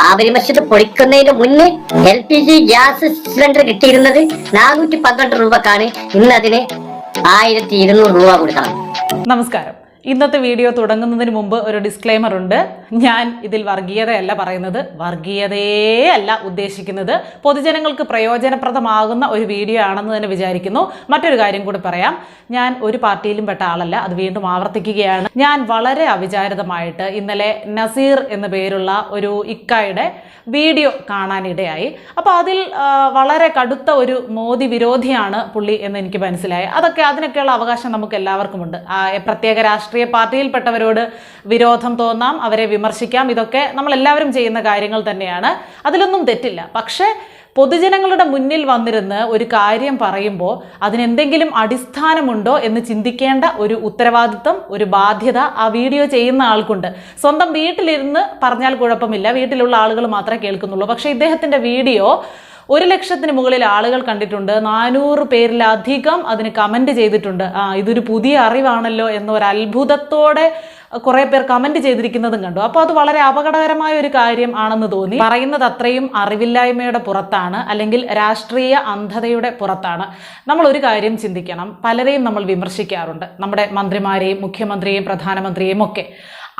ബാബരി മസ്ജിദ് പൊളിക്കുന്നതിന് മുന്നേ L P G gas cylinder കിട്ടിയിരുന്നത് നാനൂറ്റി പന്ത്രണ്ട് രൂപക്കാണ്. ഇന്ന് അതിന് ആയിരത്തി ഇരുന്നൂറ് രൂപ കൊടുക്കണം. നമസ്കാരം. ഇന്നത്തെ വീഡിയോ തുടങ്ങുന്നതിന് മുമ്പ് ഒരു ഡിസ്ക്ലെയിമർ ഉണ്ട്. ഞാൻ ഇതിൽ വർഗീയതയല്ല പറയുന്നത്. വർഗീയതയേ അല്ല ഉദ്ദേശിക്കുന്നത്. പൊതുജനങ്ങൾക്ക് പ്രയോജനപ്രദമാകുന്ന ഒരു വീഡിയോ ആണെന്ന് തന്നെ വിചാരിക്കുന്നു. മറ്റൊരു കാര്യം കൂടി പറയാം. ഞാൻ ഒരു പാർട്ടിയിലും പെട്ട ആളല്ല. അത് വീണ്ടും ആവർത്തിക്കുകയാണ്. ഞാൻ വളരെ അവിചാരിതമായിട്ട് ഇന്നലെ നസീർ എന്ന പേരുള്ള ഒരു ഇക്കായുടെ വീഡിയോ കാണാനിടയായി. അപ്പോൾ അതിൽ വളരെ കടുത്ത ഒരു മോദി വിരോധിയാണ് പുള്ളി എന്ന് എനിക്ക് മനസ്സിലായി. അതൊക്കെ അതിനൊക്കെയുള്ള അവകാശം നമുക്ക് എല്ലാവർക്കുമുണ്ട് പ്രത്യേക രാഷ്ട്രീയ പാർട്ടിയിൽപ്പെട്ടവരോട് വിരോധം തോന്നാം അവരെ വിമർശിക്കാം. ഇതൊക്കെ നമ്മൾ എല്ലാവരും ചെയ്യുന്ന കാര്യങ്ങൾ തന്നെയാണ്. അതിലൊന്നും തെറ്റില്ല. പക്ഷേ പൊതുജനങ്ങളുടെ മുന്നിൽ വന്നിരുന്ന് ഒരു കാര്യം പറയുമ്പോൾ അതിനെന്തെങ്കിലും അടിസ്ഥാനമുണ്ടോ എന്ന് ചിന്തിക്കേണ്ട ഒരു ഉത്തരവാദിത്വം ഒരു ബാധ്യത ആ വീഡിയോ ചെയ്യുന്ന ആൾക്കുണ്ട്. സ്വന്തം വീട്ടിലിരുന്ന് പറഞ്ഞാൽ കുഴപ്പമില്ല. വീട്ടിലുള്ള ആളുകൾ മാത്രമേ കേൾക്കുന്നുള്ളൂ. പക്ഷേ ഇദ്ദേഹത്തിന്റെ വീഡിയോ ഒരു ലക്ഷത്തിന് മുകളിൽ ആളുകൾ കണ്ടിട്ടുണ്ട്. നാനൂറ് പേരിലധികം അതിന് കമന്റ് ചെയ്തിട്ടുണ്ട്. ആ ഇതൊരു പുതിയ അറിവാണല്ലോ എന്നൊരു അത്ഭുതത്തോടെ കുറേ പേർ കമന്റ് ചെയ്തിരിക്കുന്നതും കണ്ടു. അപ്പോൾ അത് വളരെ അപകടകരമായ ഒരു കാര്യം ആണെന്ന് തോന്നി. പറയുന്നത് അത്രയും അറിവില്ലായ്മയുടെ പുറത്താണ് അല്ലെങ്കിൽ രാഷ്ട്രീയ അന്ധതയുടെ പുറത്താണ്. നമ്മൾ ഒരു കാര്യം ചിന്തിക്കണം. പലരെയും നമ്മൾ വിമർശിക്കാറുണ്ട്. നമ്മുടെ മന്ത്രിമാരെയും മുഖ്യമന്ത്രിയെയും പ്രധാനമന്ത്രിയെയും ഒക്കെ.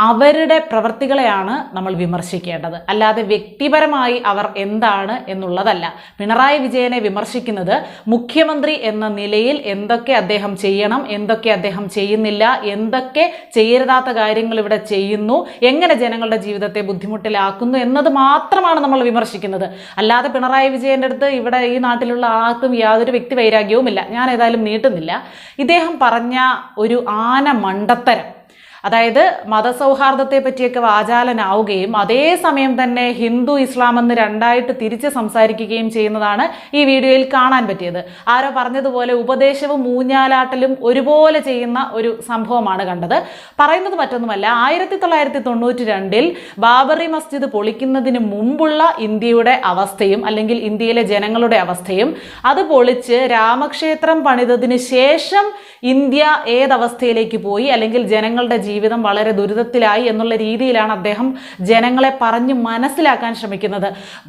അവരുടെ പ്രവർത്തികളെയാണ് നമ്മൾ വിമർശിക്കേണ്ടത്. അല്ലാതെ വ്യക്തിപരമായി അവർ എന്താണ് എന്നുള്ളതല്ല. പിണറായി വിജയനെ വിമർശിക്കുന്നത് മുഖ്യമന്ത്രി എന്ന നിലയിൽ എന്തൊക്കെ അദ്ദേഹം ചെയ്യണം എന്തൊക്കെ അദ്ദേഹം ചെയ്യുന്നില്ല എന്തൊക്കെ ചെയ്യരുതാത്ത കാര്യങ്ങൾ ഇവിടെ ചെയ്യുന്നു എങ്ങനെ ജനങ്ങളുടെ ജീവിതത്തെ ബുദ്ധിമുട്ടിലാക്കുന്നു എന്നത് മാത്രമാണ് നമ്മൾ വിമർശിക്കുന്നത്. അല്ലാതെ പിണറായി വിജയന്റെ അടുത്ത് ഇവിടെ ഈ നാട്ടിലുള്ള ആർക്കും യാതൊരു വ്യക്തി വൈരാഗ്യവുമില്ല. ഞാൻ ഏതായാലും നീട്ടുന്നില്ല. ഇദ്ദേഹം പറഞ്ഞ ഒരു ആന മണ്ടത്തരം അതായത് മതസൗഹാർദ്ദത്തെ പറ്റിയൊക്കെ വാചാലനാവുകയും അതേസമയം തന്നെ ഹിന്ദു ഇസ്ലാം എന്ന് രണ്ടായിട്ട് തിരിച്ച് സംസാരിക്കുകയും ചെയ്യുന്നതാണ് ഈ വീഡിയോയിൽ കാണാൻ പറ്റിയത്. ആരോ പറഞ്ഞതുപോലെ ഉപദേശവും മൂഞ്ഞാലാട്ടലും ഒരുപോലെ ചെയ്യുന്ന ഒരു സംഭവമാണ് കണ്ടത്. പറയുന്നത് മറ്റൊന്നുമല്ല ആയിരത്തി തൊള്ളായിരത്തി തൊണ്ണൂറ്റി രണ്ടിൽ ബാബറി മസ്ജിദ് പൊളിക്കുന്നതിന് മുമ്പുള്ള ഇന്ത്യയുടെ അവസ്ഥയും അല്ലെങ്കിൽ ഇന്ത്യയിലെ ജനങ്ങളുടെ അവസ്ഥയും അത് പൊളിച്ച് രാമക്ഷേത്രം പണിതതിന് ശേഷം ഇന്ത്യ ഏതവസ്ഥയിലേക്ക് പോയി അല്ലെങ്കിൽ ജനങ്ങളുടെ ജീവിതം വളരെ ദുരിതത്തിലായി എന്നുള്ള രീതിയിലാണ് അദ്ദേഹം ജനങ്ങളെ പറഞ്ഞ് മനസ്സിലാക്കാൻ ശ്രമിക്കുന്നത്.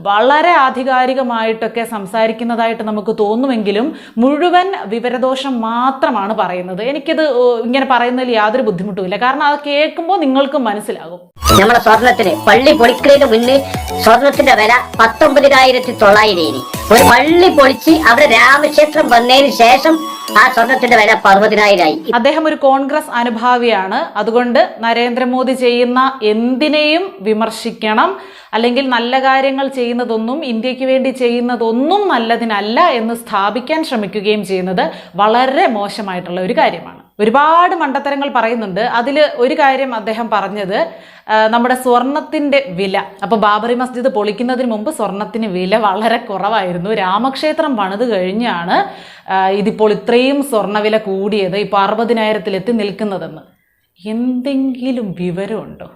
വളരെ ആധികാരികമായിട്ടൊക്കെ സംസാരിക്കുന്നതായിട്ട് നമുക്ക് തോന്നുമെങ്കിലും മുഴുവൻ വിവരദോഷം മാത്രമാണ് പറയുന്നത്. എനിക്കിത് ഇങ്ങനെ പറയുന്നതിൽ യാതൊരു ബുദ്ധിമുട്ടുമില്ല. കാരണം അത് കേൾക്കുമ്പോൾ നിങ്ങൾക്കും മനസ്സിലാകും. നമ്മുടെ സ്വർണത്തിന് പള്ളി പൊളിക്കുന്നതിന് മുന്നേ സ്വർണത്തിന്റെ വില പത്തൊമ്പതിനായിരത്തി തൊള്ളായിരം ഒരു പള്ളി പൊളിച്ച് അവിടെ രാമക്ഷേത്രം വന്നതിന് ശേഷം ആ സ്വർണത്തിന്റെ വില പർവതിനായിരായി അദ്ദേഹം ഒരു കോൺഗ്രസ് അനുഭാവിയാണ്. അതുകൊണ്ട് നരേന്ദ്രമോദി ചെയ്യുന്ന എന്തിനേയും വിമർശിക്കണം. അല്ലെങ്കിൽ നല്ല കാര്യങ്ങൾ ചെയ്യുന്നതൊന്നും ഇന്ത്യയ്ക്ക് വേണ്ടി ചെയ്യുന്നതൊന്നും നല്ലതിനല്ല എന്ന് സ്ഥാപിക്കാൻ ശ്രമിക്കുകയും ചെയ്യുന്നത് വളരെ മോശമായിട്ടുള്ള ഒരു കാര്യമാണ്. ഒരുപാട് മണ്ടത്തരങ്ങൾ പറയുന്നുണ്ട്. അതിൽ ഒരു കാര്യം അദ്ദേഹം പറഞ്ഞത് നമ്മുടെ സ്വർണത്തിന്റെ വില. അപ്പോൾ ബാബറി മസ്ജിദ് പൊളിക്കുന്നതിന് മുമ്പ് സ്വർണത്തിന് വില വളരെ കുറവായിരുന്നു. രാമക്ഷേത്രം പണിത് കഴിഞ്ഞാണ് ഇതിപ്പോൾ ഇത്രയും സ്വർണവില കൂടിയത് ഇപ്പോൾ അറുപതിനായിരത്തിലെത്തി നിൽക്കുന്നതെന്ന്. എന്തെങ്കിലും വിവരമുണ്ടോ?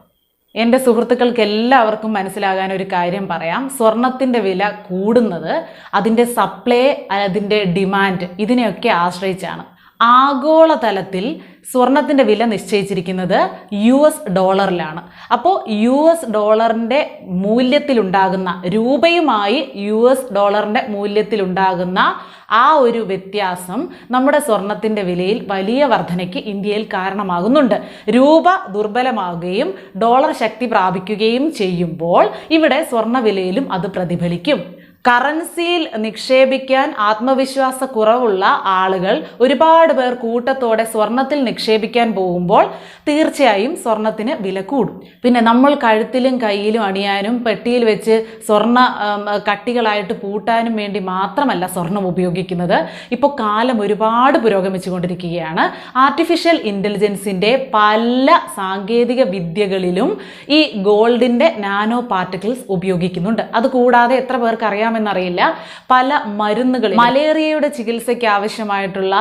എന്റെ സുഹൃത്തുക്കൾക്ക് എല്ലാവർക്കും മനസ്സിലാകാൻ ഒരു കാര്യം പറയാം. സ്വർണത്തിന്റെ വില കൂടുന്നത് അതിന്റെ സപ്ലൈ അതിന്റെ ഡിമാൻഡ് ഇതിനെയൊക്കെ ആശ്രയിച്ചാണ്. ആഗോളതലത്തിൽ സ്വർണത്തിന്റെ വില നിശ്ചയിച്ചിരിക്കുന്നത് യു എസ് ഡോളറിലാണ്. അപ്പോൾ യു എസ് ഡോളറിന്റെ മൂല്യത്തിലുണ്ടാകുന്ന രൂപയുമായി യു എസ് ഡോളറിന്റെ മൂല്യത്തിലുണ്ടാകുന്ന ആ ഒരു വ്യത്യാസം നമ്മുടെ സ്വർണത്തിന്റെ വിലയിൽ വലിയ വർധനയ്ക്ക് ഇന്ത്യയിൽ കാരണമാകുന്നുണ്ട്. രൂപ ദുർബലമാകുകയും ഡോളർ ശക്തി പ്രാപിക്കുകയും ചെയ്യുമ്പോൾ ഇവിടെ സ്വർണ വിലയിലും അത് പ്രതിഫലിക്കും. കറൻസിയിൽ നിക്ഷേപിക്കാൻ ആത്മവിശ്വാസ കുറവുള്ള ആളുകൾ ഒരുപാട് പേർ കൂട്ടത്തോടെ സ്വർണത്തിൽ നിക്ഷേപിക്കാൻ പോകുമ്പോൾ തീർച്ചയായും സ്വർണത്തിന് വില കൂടും. പിന്നെ നമ്മൾ കഴുത്തിലും കയ്യിലും അണിയാനും പെട്ടിയിൽ വെച്ച് സ്വർണ കട്ടികളായിട്ട് പൂട്ടാനും വേണ്ടി മാത്രമല്ല സ്വർണം ഉപയോഗിക്കുന്നത്. ഇപ്പോൾ കാലം ഒരുപാട് പുരോഗമിച്ചുകൊണ്ടിരിക്കുകയാണ്. ആർട്ടിഫിഷ്യൽ ഇന്റലിജൻസിന്റെ പല സാങ്കേതിക വിദ്യകളിലും ഈ ഗോൾഡിന്റെ നാനോ പാർട്ടിക്കിൾസ് ഉപയോഗിക്കുന്നുണ്ട്. അതുകൂടാതെ എത്ര പേർക്ക് അറിയാമെന്ന് അറിയണമെന്നറിയില്ല പല മരുന്നുകളിൽ മലേറിയയുടെ ചികിത്സയ്ക്ക് ആവശ്യമായിട്ടുള്ള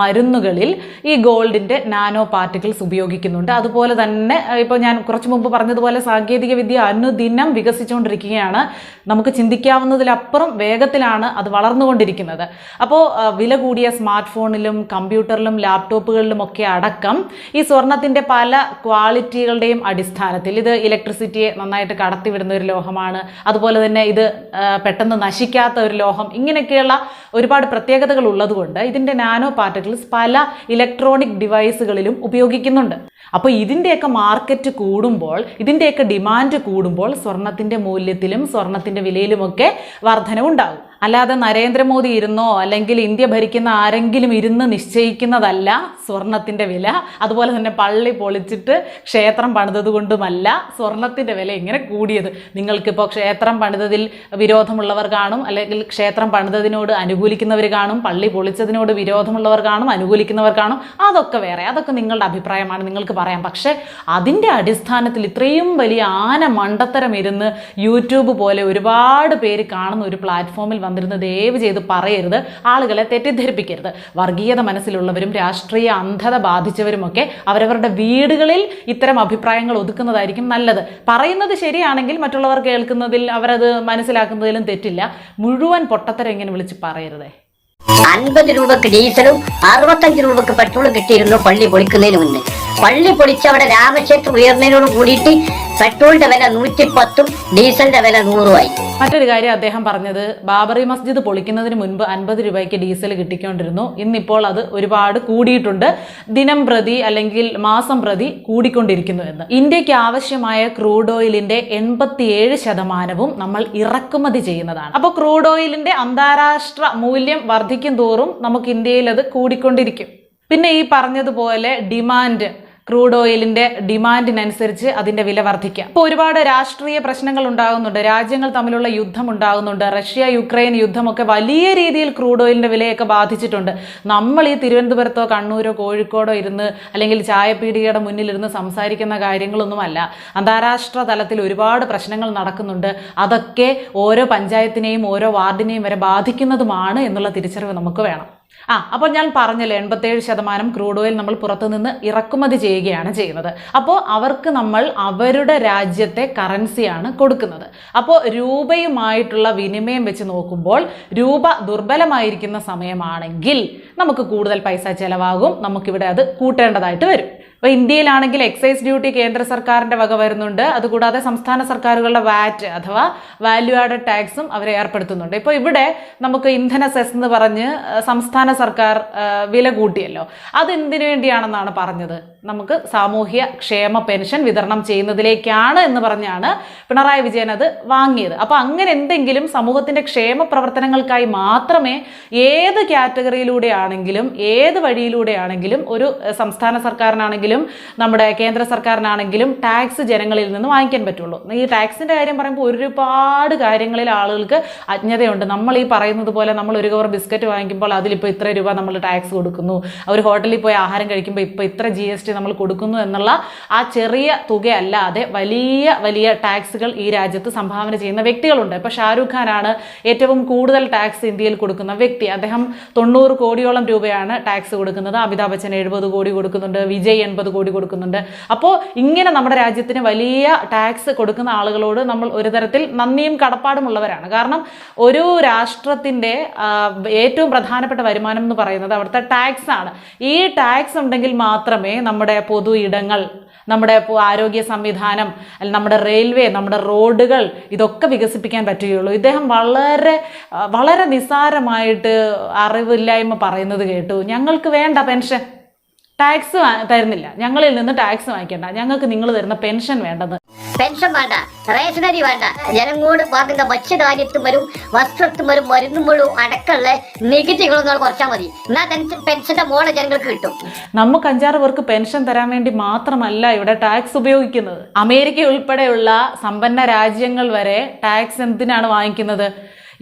മരുന്നുകളിൽ ഈ ഗോൾഡിന്റെ നാനോ പാർട്ടിക്കിൾസ് ഉപയോഗിക്കുന്നുണ്ട്. അതുപോലെ തന്നെ ഇപ്പോൾ ഞാൻ കുറച്ചു മുമ്പ് പറഞ്ഞതുപോലെ സാങ്കേതിക വിദ്യ അനുദിനം വികസിച്ചുകൊണ്ടിരിക്കുകയാണ്. നമുക്ക് ചിന്തിക്കാവുന്നതിലപ്പുറം വേഗത്തിലാണ് അത് വളർന്നുകൊണ്ടിരിക്കുന്നത്. അപ്പോൾ വില കൂടിയ സ്മാർട്ട് ഫോണിലും കമ്പ്യൂട്ടറിലും ലാപ്ടോപ്പുകളിലും ഒക്കെ അടക്കം ഈ സ്വർണത്തിന്റെ പല ക്വാളിറ്റികളുടെയും അടിസ്ഥാനത്തിൽ ഇത് ഇലക്ട്രിസിറ്റിയെ നന്നായിട്ട് കടത്തിവിടുന്ന ഒരു ലോഹമാണ്. അതുപോലെ തന്നെ ഇത് ആ, പെട്ടെന്ന് നശിക്കാത്ത ഒരു ലോഹം ഇങ്ങനെയൊക്കെയുള്ള ഒരുപാട് പ്രത്യേകതകൾ ഉള്ളതുകൊണ്ട് ഇതിന്റെ നാനോ പാർട്ടിക്കിൾസ് പല ഇലക്ട്രോണിക് ഡിവൈസുകളിലും ഉപയോഗിക്കുന്നുണ്ട്. അപ്പോൾ ഇതിന്റെയൊക്കെ മാർക്കറ്റ് കൂടുമ്പോൾ ഇതിന്റെയൊക്കെ ഡിമാൻഡ് കൂടുമ്പോൾ സ്വർണത്തിന്റെ മൂല്യത്തിലും സ്വർണത്തിന്റെ വിലയിലുമൊക്കെ വർധനവുണ്ടാകും. അല്ലാതെ നരേന്ദ്രമോദി ഇരുന്നോ അല്ലെങ്കിൽ ഇന്ത്യ ഭരിക്കുന്ന ആരെങ്കിലും ഇരുന്ന് നിശ്ചയിക്കുന്നതല്ല സ്വർണത്തിന്റെ വില. അതുപോലെ തന്നെ പള്ളി പൊളിച്ചിട്ട് ക്ഷേത്രം പണിതത് കൊണ്ടുമല്ല സ്വർണത്തിന്റെ വില ഇങ്ങനെ കൂടിയത്. നിങ്ങൾക്കിപ്പോൾ ക്ഷേത്രം പണിതതിൽ വിരോധമുള്ളവർ കാണും അല്ലെങ്കിൽ ക്ഷേത്രം പണിതതിനോട് അനുകൂലിക്കുന്നവർ കാണും പള്ളി പൊളിച്ചതിനോട് വിരോധമുള്ളവർ കാണും അനുകൂലിക്കുന്നവർ കാണും. അതൊക്കെ വേറെ അതൊക്കെ നിങ്ങളുടെ അഭിപ്രായമാണ് നിങ്ങൾക്ക് പറയാം. പക്ഷേ അതിന്റെ അടിസ്ഥാനത്തിൽ ഇത്രയും വലിയ ആന മണ്ടത്തരം ഇരുന്ന് യൂട്യൂബ് പോലെ ഒരുപാട് പേര് കാണുന്ന ഒരു പ്ലാറ്റ്ഫോമിൽ വന്നിരുന്ന് ദയവ് ചെയ്ത് പറയരുത്. ആളുകളെ തെറ്റിദ്ധരിപ്പിക്കരുത്. വർഗീയത മനസ്സിലുള്ളവരും രാഷ്ട്രീയ അന്ധത ബാധിച്ചവരുമൊക്കെ അവരവരുടെ വീടുകളിൽ ഇത്തരം അഭിപ്രായങ്ങൾ ഒതുക്കുന്നതായിരിക്കും നല്ലത്. പറയുന്നത് ശരിയാണെങ്കിൽ മറ്റുള്ളവർ കേൾക്കുന്നതിൽ അവരത് മനസ്സിലാക്കുന്നതിലും തെറ്റില്ല. മുഴുവൻ പൊട്ടത്തരം ഇങ്ങനെ വിളിച്ച് പറയരുതേ. അൻപത് രൂപക്ക് ഡീസലും അറുപത്തഞ്ച് രൂപക്ക് പെട്രോളും കിട്ടിയിരുന്നു പള്ളി പൊളിക്കുന്നതിന് മുന്നേ. പള്ളി പൊളിച്ചവിടെ രാമക്ഷേത്രം ഉയർന്നതിനോട് കൂടിയിട്ട് പെട്രോളിന്റെ വില നൂറ്റി പത്തും ഡീസലിന്റെ വില നൂറുമായി. മറ്റൊരു കാര്യം അദ്ദേഹം പറഞ്ഞത് ബാബറി മസ്ജിദ് പൊളിക്കുന്നതിന് മുൻപ് അൻപത് രൂപയ്ക്ക് ഡീസൽ കിട്ടിക്കൊണ്ടിരുന്നു. ഇന്നിപ്പോൾ അത് ഒരുപാട് കൂടിയിട്ടുണ്ട്. ദിനം പ്രതി അല്ലെങ്കിൽ മാസം പ്രതി കൂടിക്കൊണ്ടിരിക്കുന്നു എന്ന്. ഇന്ത്യയ്ക്ക് ആവശ്യമായ ക്രൂഡ് ഓയിലിന്റെ എൺപത്തിയേഴ് ശതമാനവും നമ്മൾ ഇറക്കുമതി ചെയ്യുന്നതാണ്. അപ്പോൾ ക്രൂഡ് ഓയിലിന്റെ അന്താരാഷ്ട്ര മൂല്യം വർദ്ധിക്കും തോറും നമുക്ക് ഇന്ത്യയിൽ അത് കൂടിക്കൊണ്ടിരിക്കും. പിന്നെ ഈ പറഞ്ഞതുപോലെ ഡിമാൻഡ് ക്രൂഡ് ഓയിലിന്റെ ഡിമാൻഡിനനുസരിച്ച് അതിന്റെ വില വർദ്ധിക്കാം. ഇപ്പോൾ ഒരുപാട് രാഷ്ട്രീയ പ്രശ്നങ്ങൾ ഉണ്ടാകുന്നുണ്ട്. രാജ്യങ്ങൾ തമ്മിലുള്ള യുദ്ധം ഉണ്ടാകുന്നുണ്ട്. റഷ്യ യുക്രൈൻ യുദ്ധമൊക്കെ വലിയ രീതിയിൽ ക്രൂഡ് ഓയിലിന്റെ വിലയൊക്കെ ബാധിച്ചിട്ടുണ്ട്. നമ്മൾ ഈ തിരുവനന്തപുരത്തോ കണ്ണൂരോ കോഴിക്കോടോ ഇരുന്ന് അല്ലെങ്കിൽ ചായപ്പീടികയുടെ മുന്നിലിരുന്ന് സംസാരിക്കുന്ന കാര്യങ്ങളൊന്നുമല്ല. അന്താരാഷ്ട്ര തലത്തിൽ ഒരുപാട് പ്രശ്നങ്ങൾ നടക്കുന്നുണ്ട്. അതൊക്കെ ഓരോ പഞ്ചായത്തിനെയും ഓരോ വാർഡിനെയും വരെ ബാധിക്കുന്നതുമാണ് എന്നുള്ള തിരിച്ചറിവ് നമുക്ക് വേണം. ആ അപ്പോൾ ഞാൻ പറഞ്ഞല്ലോ എൺപത്തേഴ് ശതമാനം ക്രൂഡ് ഓയിൽ നമ്മൾ പുറത്തുനിന്ന് ഇറക്കുമതി ചെയ്യുകയാണ് ചെയ്യുന്നത്. അപ്പോൾ അവർക്ക് നമ്മൾ അവരുടെ രാജ്യത്തെ കറൻസിയാണ് കൊടുക്കുന്നത്. അപ്പോൾ രൂപയുമായിട്ടുള്ള വിനിമയം വെച്ച് നോക്കുമ്പോൾ രൂപ ദുർബലമായിരിക്കുന്ന സമയമാണെങ്കിൽ നമുക്ക് കൂടുതൽ പൈസ ചിലവാകും നമുക്കിവിടെ അത് കൂട്ടേണ്ടതായിട്ട് വരും. ഇപ്പോൾ ഇന്ത്യയിലാണെങ്കിൽ എക്സൈസ് ഡ്യൂട്ടി കേന്ദ്ര സർക്കാരിന്റെ വക വരുന്നുണ്ട്. അതുകൂടാതെ സംസ്ഥാന സർക്കാരുകളുടെ വാറ്റ് അഥവാ വാല്യൂ ആഡഡ് ടാക്സും അവർ ഏർപ്പെടുത്തുന്നുണ്ട്. ഇപ്പോൾ ഇവിടെ നമുക്ക് ഇന്ധന സെസ് എന്ന് പറഞ്ഞ് സംസ്ഥാന സർക്കാർ വില കൂട്ടിയല്ലോ. അത് എന്തിനു വേണ്ടിയാണെന്നാണ് പറഞ്ഞത്? നമുക്ക് സാമൂഹ്യ ക്ഷേമ പെൻഷൻ വിതരണം ചെയ്യുന്നതിലേക്കാണ് എന്ന് പറഞ്ഞാണ് പിണറായി വിജയൻ അത് വാങ്ങിയത്. അപ്പോൾ അങ്ങനെ എന്തെങ്കിലും സമൂഹത്തിന്റെ ക്ഷേമ പ്രവർത്തനങ്ങൾക്കായി മാത്രമേ ഏത് കാറ്റഗറിയിലൂടെ ആണെങ്കിലും ഏത് വഴിയിലൂടെയാണെങ്കിലും ഒരു സംസ്ഥാന സർക്കാരിനാണെങ്കിലും നമ്മുടെ കേന്ദ്ര സർക്കാരിനാണെങ്കിലും ടാക്സ് ജനങ്ങളിൽ നിന്ന് വാങ്ങിക്കാൻ പറ്റുള്ളൂ. ഈ ടാക്സിന്റെ കാര്യം പറയുമ്പോൾ ഒരുപാട് കാര്യങ്ങളിൽ ആളുകൾക്ക് അജ്ഞതയുണ്ട്. നമ്മൾ ഈ പറയുന്നത് പോലെ നമ്മൾ ഒരു കവർ ബിസ്ക്കറ്റ് വാങ്ങിക്കുമ്പോൾ അതിലിപ്പോൾ ഇത്ര രൂപ നമ്മൾ ടാക്സ് കൊടുക്കുന്നു. ഒരു ഹോട്ടലിൽ പോയി ആഹാരം കഴിക്കുമ്പോൾ ഇപ്പോൾ ഇത്ര ജി എസ് ടി നമ്മൾ കൊടുക്കുന്നു എന്നുള്ള ആ ചെറിയ തുകയല്ലാതെ വലിയ വലിയ ടാക്സുകൾ ഈ രാജ്യത്ത് സംഭാവന ചെയ്യുന്ന വ്യക്തികളുണ്ട്. ഇപ്പോൾ ഷാരൂഖ് ഖാനാണ് ഏറ്റവും കൂടുതൽ ടാക്സ് ഇന്ത്യയിൽ കൊടുക്കുന്ന വ്യക്തി. അദ്ദേഹം തൊണ്ണൂറ് കോടിയോളം രൂപയാണ് ടാക്സ് കൊടുക്കുന്നത്. അമിതാഭ് ബച്ചൻ എഴുപത് കോടി കൊടുക്കുന്നുണ്ട്. വിജയ് എൺപത് കോടി കൊടുക്കുന്നുണ്ട്. അപ്പോൾ ഇങ്ങനെ നമ്മുടെ രാജ്യത്തിന് വലിയ ടാക്സ് കൊടുക്കുന്ന ആളുകളോട് നമ്മൾ ഒരു തരത്തിൽ നന്ദിയും കടപ്പാടുമുള്ളവരാണ് കാരണം ഒരു രാഷ്ട്രത്തിന്റെ ഏറ്റവും പ്രധാനപ്പെട്ട വരുമാനം എന്ന് പറയുന്നത് അവിടുത്തെ ടാക്സ് ആണ്. ഈ ടാക്സ് ഉണ്ടെങ്കിൽ മാത്രമേ നമ്മുടെ പൊതു ഇടങ്ങൾ നമ്മുടെ ആരോഗ്യ സംവിധാനം നമ്മുടെ റെയിൽവേ നമ്മുടെ റോഡുകൾ ഇതൊക്കെ വികസിപ്പിക്കാൻ പറ്റുകയുള്ളൂ. ഇദ്ദേഹം വളരെ വളരെ നിസ്സാരമായിട്ട് അറിവില്ലായ്മ പറയുന്നത് കേട്ടു. ഞങ്ങൾക്ക് വേണ്ട പെൻഷൻ. ടാക്സ് തരുന്നില്ല. ഞങ്ങളിൽ നിന്ന് ടാക്സ് വാങ്ങിക്കണ്ട. ഞങ്ങൾക്ക് നിങ്ങൾ തരുന്ന പെൻഷൻ വേണ്ടത്. പെൻഷൻ വേണ്ട. റേഷനരി വേണ്ട. ജനങ്ങളോട് വാങ്ങുന്ന ഭക്ഷ്യധാന്യത്തും വരും വസ്ത്രത്തും വരും മരുന്നും വരും അടക്കമുള്ള നികുതികളും കുറച്ചാൽ മതി. എന്നാൽ പെൻഷന്റെ മോളെ ജനങ്ങൾക്ക് കിട്ടും. നമുക്ക് അഞ്ചാറ് പേർക്ക് പെൻഷൻ തരാൻ വേണ്ടി മാത്രമല്ല ഇവിടെ ടാക്സ് ഉപയോഗിക്കുന്നത്. അമേരിക്ക ഉൾപ്പെടെയുള്ള സമ്പന്ന രാജ്യങ്ങൾ വരെ ടാക്സ് എന്തിനാണ് വാങ്ങിക്കുന്നത്?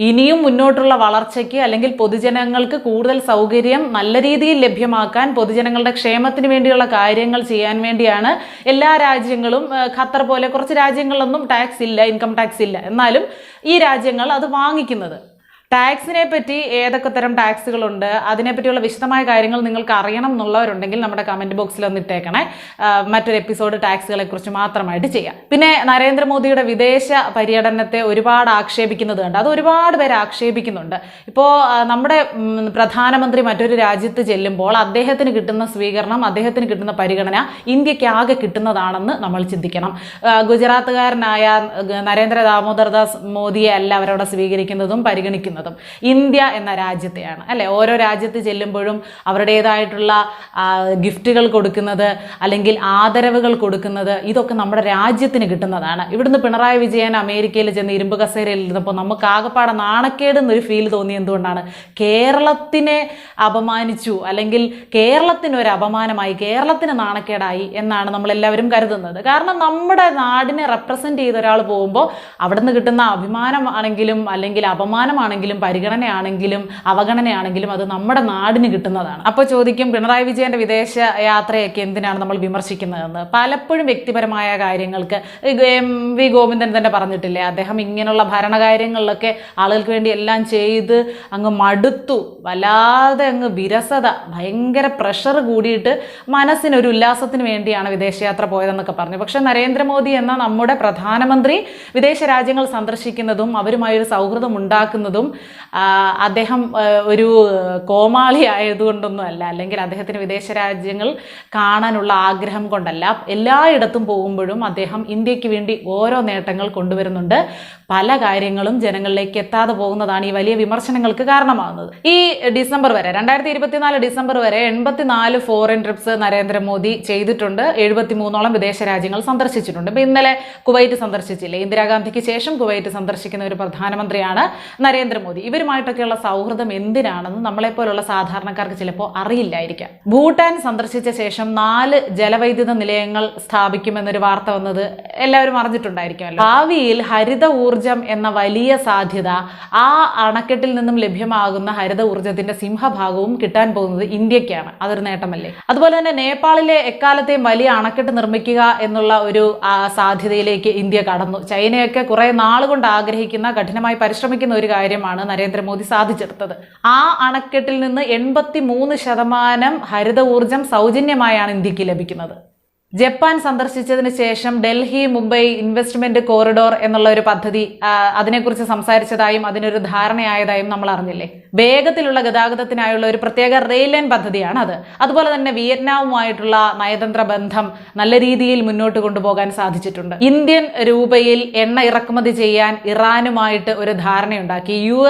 ഇനിയും മുന്നോട്ടുള്ള വളർച്ചയ്ക്ക് അല്ലെങ്കിൽ പൊതുജനങ്ങൾക്ക് കൂടുതൽ സൗകര്യം നല്ല രീതിയിൽ ലഭ്യമാക്കാൻ പൊതുജനങ്ങളുടെ ക്ഷേമത്തിന് വേണ്ടിയുള്ള കാര്യങ്ങൾ ചെയ്യാൻ വേണ്ടിയാണ് എല്ലാ രാജ്യങ്ങളും ഖത്തർ പോലെ കുറച്ച് രാജ്യങ്ങളിലൊന്നും ടാക്സ് ഇല്ല ഇൻകം ടാക്സ് ഇല്ല. എന്നാലും ഈ രാജ്യങ്ങൾ അത് വാങ്ങിക്കുന്നത്. ടാക്സിനെ പറ്റി ഏതൊക്കെ തരം ടാക്സുകളുണ്ട് അതിനെപ്പറ്റിയുള്ള വിശദമായ കാര്യങ്ങൾ നിങ്ങൾക്ക് അറിയണം എന്നുള്ളവരുണ്ടെങ്കിൽ നമ്മുടെ കമന്റ് ബോക്സിൽ ഒന്ന് ഇട്ടേക്കണേ മറ്റൊരു എപ്പിസോഡ് ടാക്സുകളെ കുറിച്ച് മാത്രമായിട്ട് ചെയ്യാം. പിന്നെ നരേന്ദ്രമോദിയുടെ വിദേശ പര്യടനത്തെ ഒരുപാട് ആക്ഷേപിക്കുന്നത് കണ്ട് അത് ഒരുപാട് പേര് ആക്ഷേപിക്കുന്നുണ്ട്. ഇപ്പോൾ നമ്മുടെ പ്രധാനമന്ത്രി മറ്റൊരു രാജ്യത്ത് ചെല്ലുമ്പോൾ അദ്ദേഹത്തിന് കിട്ടുന്ന സ്വീകരണം അദ്ദേഹത്തിന് കിട്ടുന്ന പരിഗണന ഇന്ത്യയ്ക്ക് ആകെ കിട്ടുന്നതാണെന്ന് നമ്മൾ ചിന്തിക്കണം. ഗുജറാത്തുകാരനായ നരേന്ദ്ര ദാമോദർദാസ് മോദിയെ അല്ല അവരവിടെ സ്വീകരിക്കുന്നതും പരിഗണിക്കുന്നതും. ഇന്ത്യ എന്ന രാജ്യത്തെയാണ്. അല്ലെ? ഓരോ രാജ്യത്ത് ചെല്ലുമ്പോഴും അവരുടേതായിട്ടുള്ള ഗിഫ്റ്റുകൾ കൊടുക്കുന്നത് അല്ലെങ്കിൽ ആദരവുകൾ കൊടുക്കുന്നത് ഇതൊക്കെ നമ്മുടെ രാജ്യത്തിന് കിട്ടുന്നതാണ്. ഇവിടുന്ന് പിണറായി വിജയൻ അമേരിക്കയിൽ ചെന്ന് ഇരുമ്പ് കസേരയിൽ ഇരുന്നപ്പോൾ നമുക്ക് ആകെപ്പാടെ നാണക്കേട് എന്നൊരു ഫീൽ തോന്നി എന്തുകൊണ്ടാണ്? കേരളത്തിനെ അപമാനിച്ചു അല്ലെങ്കിൽ കേരളത്തിന് ഒരു അപമാനമായി കേരളത്തിന് നാണക്കേടായി എന്നാണ് നമ്മളെല്ലാവരും കരുതുന്നത്. കാരണം നമ്മുടെ നാടിനെ റെപ്രസെന്റ് ചെയ്ത ഒരാൾ പോകുമ്പോൾ അവിടെ നിന്ന് കിട്ടുന്ന അഭിമാനമാണെങ്കിലും അല്ലെങ്കിൽ അപമാനമാണെങ്കിലും പരിഗണനയാണെങ്കിലും അവഗണനയാണെങ്കിലും അത് നമ്മുടെ നാടിന് കിട്ടുന്നതാണ്. അപ്പോൾ ചോദിക്കും പിണറായി വിജയന്റെ വിദേശ യാത്രയൊക്കെ എന്തിനാണ് നമ്മൾ വിമർശിക്കുന്നതെന്ന്? പലപ്പോഴും വ്യക്തിപരമായ കാര്യങ്ങൾക്ക് എം വി ഗോവിന്ദൻ തന്നെ പറഞ്ഞിട്ടില്ലേ അദ്ദേഹം ഇങ്ങനെയുള്ള ഭരണകാര്യങ്ങളിലൊക്കെ ആളുകൾക്ക് വേണ്ടി എല്ലാം ചെയ്ത് അങ്ങ് മടുത്തു. വല്ലാതെ അങ്ങ് വിരസത ഭയങ്കര പ്രഷർ കൂടിയിട്ട് മനസ്സിനൊരു ഉല്ലാസത്തിന് വേണ്ടിയാണ് വിദേശയാത്ര പോയതെന്നൊക്കെ പറഞ്ഞു. പക്ഷേ നരേന്ദ്രമോദി എന്ന നമ്മുടെ പ്രധാനമന്ത്രി വിദേശ രാജ്യങ്ങൾ സന്ദർശിക്കുന്നതും അവരുമായി ഒരു സൗഹൃദം ഉണ്ടാക്കുന്നതും അദ്ദേഹം ഒരു കോമാളി ആയതുകൊണ്ടൊന്നും അല്ല അല്ലെങ്കിൽ അദ്ദേഹത്തിന് വിദേശ രാജ്യങ്ങൾ കാണാനുള്ള ആഗ്രഹം കൊണ്ടല്ല. എല്ലായിടത്തും പോകുമ്പോഴും അദ്ദേഹം ഇന്ത്യയ്ക്ക് വേണ്ടി ഓരോ നേട്ടങ്ങൾ കൊണ്ടുവരുന്നുണ്ട്. പല കാര്യങ്ങളും ജനങ്ങളിലേക്ക് എത്താതെ പോകുന്നതാണ് ഈ വലിയ വിമർശനങ്ങൾക്ക് കാരണമാകുന്നത് ഈ ഡിസംബർ വരെ രണ്ടായിരത്തി ഇരുപത്തിനാല് ഡിസംബർ വരെ എൺപത്തിനാല് ഫോറിൻ ട്രിപ്സ് നരേന്ദ്രമോദി ചെയ്തിട്ടുണ്ട്. എഴുപത്തി മൂന്നോളം വിദേശ രാജ്യങ്ങൾ സന്ദർശിച്ചിട്ടുണ്ട്. ഇപ്പം ഇന്നലെ കുവൈറ്റ് സന്ദർശിച്ചില്ലേ? ഇന്ദിരാഗാന്ധിക്ക് ശേഷം കുവൈറ്റ് സന്ദർശിക്കുന്ന ഒരു പ്രധാനമന്ത്രിയാണ് നരേന്ദ്രമോദി. ഇവരുമായിട്ടൊക്കെയുള്ള സൗഹൃദം എന്തിനാണെന്ന് നമ്മളെപ്പോലുള്ള സാധാരണക്കാർക്ക് ചിലപ്പോൾ അറിയില്ലായിരിക്കാം. ഭൂട്ടാൻ സന്ദർശിച്ച ശേഷം നാല് ജലവൈദ്യുത നിലയങ്ങൾ സ്ഥാപിക്കുമെന്നൊരു വാർത്ത വന്നത് എല്ലാവരും അറിഞ്ഞിട്ടുണ്ടായിരിക്കുമല്ലോ. ഭാവിയിൽ ഹരിത ഊർജം എന്ന വലിയ സാധ്യത ആ അണക്കെട്ടിൽ നിന്നും ലഭ്യമാകുന്ന ഹരിത ഊർജത്തിന്റെ സിംഹഭാഗവും കിട്ടാൻ പോകുന്നത് ഇന്ത്യക്കാണ്. അതൊരു നേട്ടമല്ലേ? അതുപോലെ തന്നെ നേപ്പാളിലെ എക്കാലത്തെയും വലിയ അണക്കെട്ട് നിർമ്മിക്കുക എന്നുള്ള ഒരു സാധ്യതയിലേക്ക് ഇന്ത്യ കടന്നു. ചൈനയൊക്കെ കുറെ നാളുകൊണ്ട് ആഗ്രഹിക്കുന്ന കഠിനമായി പരിശ്രമിക്കുന്ന ഒരു കാര്യമാണ് നരേന്ദ്രമോദി സാധിച്ചെടുത്തത്. ആ അണക്കെട്ടിൽ നിന്ന് എൺപത്തി ശതമാനം ഹരിത ഊർജം സൗജന്യമായാണ് ഇന്ത്യയ്ക്ക് ലഭിക്കുന്നത്. ജപ്പാൻ സന്ദർശിച്ചതിന് ശേഷം ഡൽഹി മുംബൈ ഇൻവെസ്റ്റ്മെന്റ് കോറിഡോർ എന്നുള്ള ഒരു പദ്ധതി അതിനെക്കുറിച്ച് സംസാരിച്ചതായും അതിനൊരു ധാരണയായതായും നമ്മൾ അറിഞ്ഞില്ലേ? വേഗത്തിലുള്ള ഗതാഗതത്തിനായുള്ള ഒരു പ്രത്യേക റെയിൽ ലൈൻ പദ്ധതിയാണ് അത്. അതുപോലെ തന്നെ വിയറ്റ്നാമുമായിട്ടുള്ള നയതന്ത്ര ബന്ധം നല്ല രീതിയിൽ മുന്നോട്ട് കൊണ്ടുപോകാൻ സാധിച്ചിട്ടുണ്ട്. ഇന്ത്യൻ രൂപയിൽ എണ്ണ ഇറക്കുമതി ചെയ്യാൻ ഇറാനുമായിട്ട് ഒരു ധാരണയുണ്ടാക്കി. യു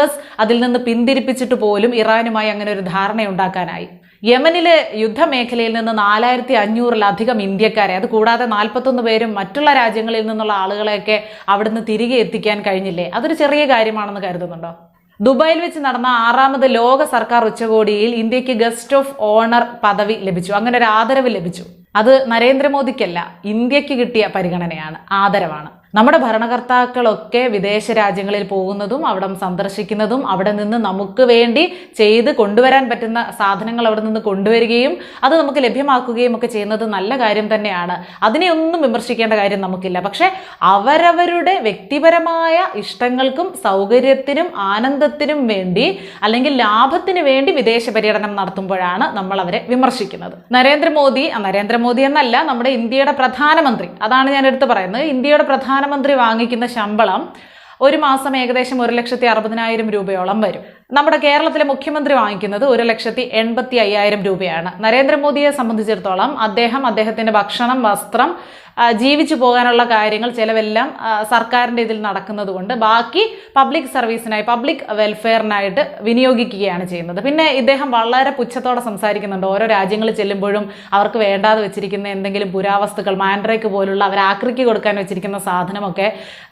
അതിൽ നിന്ന് പിന്തിരിപ്പിച്ചിട്ട് പോലും ഇറാനുമായി അങ്ങനെ ഒരു ധാരണയുണ്ടാക്കാനായി. യമനിലെ യുദ്ധമേഖലയിൽ നിന്ന് നാലായിരത്തി അഞ്ഞൂറിലധികം ഇന്ത്യക്കാരെ അത് കൂടാതെ നാൽപ്പത്തൊന്ന് പേരും മറ്റുള്ള രാജ്യങ്ങളിൽ നിന്നുള്ള ആളുകളെയൊക്കെ അവിടുന്ന് തിരികെ എത്തിക്കാൻ കഴിഞ്ഞില്ലേ? അതൊരു ചെറിയ കാര്യമാണെന്ന് കരുതുന്നുണ്ടോ? ദുബായിൽ വെച്ച് നടന്ന ആറാമത് ലോക സർക്കാർ ഉച്ചകോടിയിൽ ഇന്ത്യയ്ക്ക് ഗസ്റ്റ് ഓഫ് ഓണർ പദവി ലഭിച്ചു. അങ്ങനെ ഒരു ആദരവ് ലഭിച്ചു. അത് നരേന്ദ്രമോദിക്കല്ല ഇന്ത്യയ്ക്ക് കിട്ടിയ പരിഗണനയാണ് ആദരവാണ്. നമ്മുടെ ഭരണകർത്താക്കളൊക്കെ വിദേശ രാജ്യങ്ങളിൽ പോകുന്നതും അവിടെ സന്ദർശിക്കുന്നതും അവിടെ നിന്ന് നമുക്ക് വേണ്ടി ചെയ്ത് കൊണ്ടുവരാൻ പറ്റുന്ന സാധനങ്ങൾ അവിടെ നിന്ന് കൊണ്ടുവരികയും അത് നമുക്ക് ലഭ്യമാക്കുകയും ഒക്കെ ചെയ്യുന്നത് നല്ല കാര്യം തന്നെയാണ്. അതിനെ ഒന്നും വിമർശിക്കേണ്ട കാര്യം നമുക്കില്ല. പക്ഷെ അവരവരുടെ വ്യക്തിപരമായ ഇഷ്ടങ്ങൾക്കും സൗകര്യത്തിനും ആനന്ദത്തിനും വേണ്ടി അല്ലെങ്കിൽ ലാഭത്തിന് വേണ്ടി വിദേശ പര്യടനം നടത്തുമ്പോഴാണ് നമ്മൾ അവരെ വിമർശിക്കുന്നത്. നരേന്ദ്രമോദി ആ, നരേന്ദ്രമോദി എന്നല്ല നമ്മുടെ ഇന്ത്യയുടെ പ്രധാനമന്ത്രി. അതാണ് ഞാൻ എടുത്തു പറയുന്നത്. ഇന്ത്യയുടെ പ്രധാനമന്ത്രി വാങ്ങിക്കുന്ന ശമ്പളം ഒരു മാസം ഏകദേശം ഒരു ലക്ഷത്തി അറുപതിനായിരം രൂപയോളം വരും. നമ്മുടെ കേരളത്തിലെ മുഖ്യമന്ത്രി വാങ്ങിക്കുന്നത് ഒരു ലക്ഷത്തി എൺപത്തി അയ്യായിരം രൂപയാണ്. നരേന്ദ്രമോദിയെ സംബന്ധിച്ചിടത്തോളം അദ്ദേഹം അദ്ദേഹത്തിന്റെ ഭക്ഷണം വസ്ത്രം ജീവിച്ചു പോകാനുള്ള കാര്യങ്ങൾ ചിലവെല്ലാം സർക്കാരിന്റെ ഇതിൽ നടക്കുന്നത് കൊണ്ട് ബാക്കി പബ്ലിക് സർവീസിനായി പബ്ലിക് വെൽഫെയറിനായിട്ട് വിനിയോഗിക്കുകയാണ് ചെയ്യുന്നത്. പിന്നെ ഇദ്ദേഹം വളരെ പുച്ഛത്തോടെ സംസാരിക്കുന്നുണ്ട്. ഓരോ രാജ്യങ്ങളിൽ ചെല്ലുമ്പോഴും അവർക്ക് വേണ്ടാതെ വെച്ചിരിക്കുന്ന എന്തെങ്കിലും പുരാവസ്തുക്കൾ മാൻഡ്രേക്ക് പോലുള്ള അവർ ആക്രിക്ക് കൊടുക്കാൻ വെച്ചിരിക്കുന്ന സാധനമൊക്കെ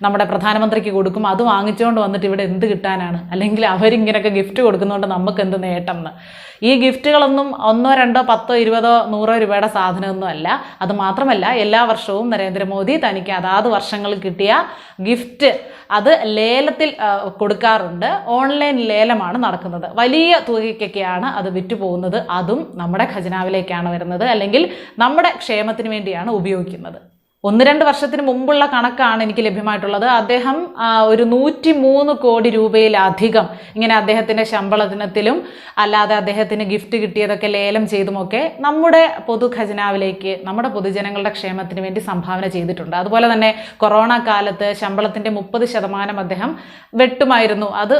നമ്മുടെ പ്രധാനമന്ത്രിക്ക് കൊടുക്കും. അത് വാങ്ങിച്ചുകൊണ്ട് വന്നിട്ട് ഇവിടെ എന്ത് കിട്ടാനാണ്? അല്ലെങ്കിൽ അവരിങ്ങനെയൊക്കെ ഇങ്ങനെയൊക്കെ ഗിഫ്റ്റ് കൊടുക്കുന്നതുകൊണ്ട് നമുക്ക് എന്ത് നേട്ടം എന്ന് ഈ ഗിഫ്റ്റുകളൊന്നും ഒന്നോ രണ്ടോ പത്തോ ഇരുപതോ നൂറോ രൂപയുടെ സാധനമൊന്നും അല്ല. അത് മാത്രമല്ല എല്ലാ വർഷവും നരേന്ദ്രമോദി തനിക്ക് അതാത് വർഷങ്ങളിൽ കിട്ടിയ ഗിഫ്റ്റ് അത് ലേലത്തിൽ കൊടുക്കാറുണ്ട്. ഓൺലൈൻ ലേലമാണ് നടക്കുന്നത്. വലിയ തുകയ്ക്കൊക്കെയാണ് അത് വിറ്റു പോകുന്നത് അതും നമ്മുടെ ഖജനാവിലേക്കാണ് വരുന്നത്. അല്ലെങ്കിൽ നമ്മുടെ ക്ഷേമത്തിന് വേണ്ടിയാണ് ഉപയോഗിക്കുന്നത്. ഒന്ന് രണ്ട് വർഷത്തിന് മുമ്പുള്ള കണക്കാണ് എനിക്ക് ലഭ്യമായിട്ടുള്ളത്. അദ്ദേഹം ഒരു നൂറ്റി മൂന്ന് കോടി രൂപയിലധികം ഇങ്ങനെ അദ്ദേഹത്തിന്റെ ശമ്പളത്തിനത്തിലും അല്ലാതെ അദ്ദേഹത്തിന് ഗിഫ്റ്റ് കിട്ടിയതൊക്കെ ലേലം ചെയ്തുമൊക്കെ നമ്മുടെ പൊതു ഖജനാവിലേക്ക് നമ്മുടെ പൊതുജനങ്ങളുടെ ക്ഷേമത്തിന് വേണ്ടി സംഭാവന ചെയ്തിട്ടുണ്ട്. അതുപോലെ തന്നെ കൊറോണ കാലത്ത് ശമ്പളത്തിന്റെ മുപ്പത് ശതമാനം അദ്ദേഹം വെട്ടുമായിരുന്നു. അത്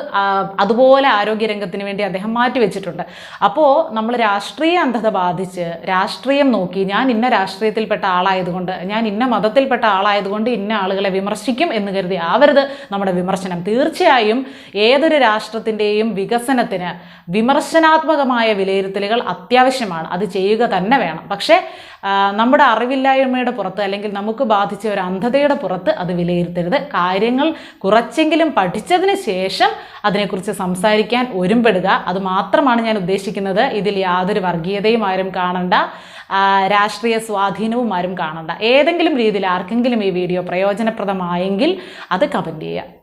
അതുപോലെ ആരോഗ്യരംഗത്തിന് വേണ്ടി അദ്ദേഹം മാറ്റിവെച്ചിട്ടുണ്ട്. അപ്പോൾ നമ്മൾ രാഷ്ട്രീയ അന്ധത ബാധിച്ച് രാഷ്ട്രീയം നോക്കി ഞാൻ ഇന്ന രാഷ്ട്രീയത്തിൽപ്പെട്ട ആളായതുകൊണ്ട് ഞാൻ ഇന്ന മതത്തിൽപ്പെട്ട ആളായതുകൊണ്ട് ഇന്ന ആളുകളെ വിമർശിക്കും എന്ന് കരുതി ആവരുത്. നമ്മുടെ വിമർശനം തീർച്ചയായും ഏതൊരു രാഷ്ട്രത്തിന്റെയും വികസനത്തിന് വിമർശനാത്മകമായ വിലയിരുത്തലുകൾ അത്യാവശ്യമാണ്. അത് ചെയ്യുക തന്നെ വേണം. പക്ഷേ നമ്മുടെ അറിവില്ലായ്മയുടെ പുറത്ത് അല്ലെങ്കിൽ നമുക്ക് ബാധിച്ച ഒരു അന്ധതയുടെ പുറത്ത് അത് വിലയിരുത്തരുത്. കാര്യങ്ങൾ കുറച്ചെങ്കിലും പഠിച്ചതിന് ശേഷം അതിനെക്കുറിച്ച് സംസാരിക്കാൻ ഒരുമ്പെടുക. അത് മാത്രമാണ് ഞാൻ ഉദ്ദേശിക്കുന്നത്. ഇതിൽ യാതൊരു വർഗീയതയും ആരും കാണണ്ട. രാഷ്ട്രീയ സ്വാധീനവും ആരും കാണണ്ട. ഏതെങ്കിലും രീതിയിൽ ആർക്കെങ്കിലും ഈ വീഡിയോ പ്രയോജനപ്രദമായെങ്കിൽ അത് കമന്റ് ചെയ്യുക.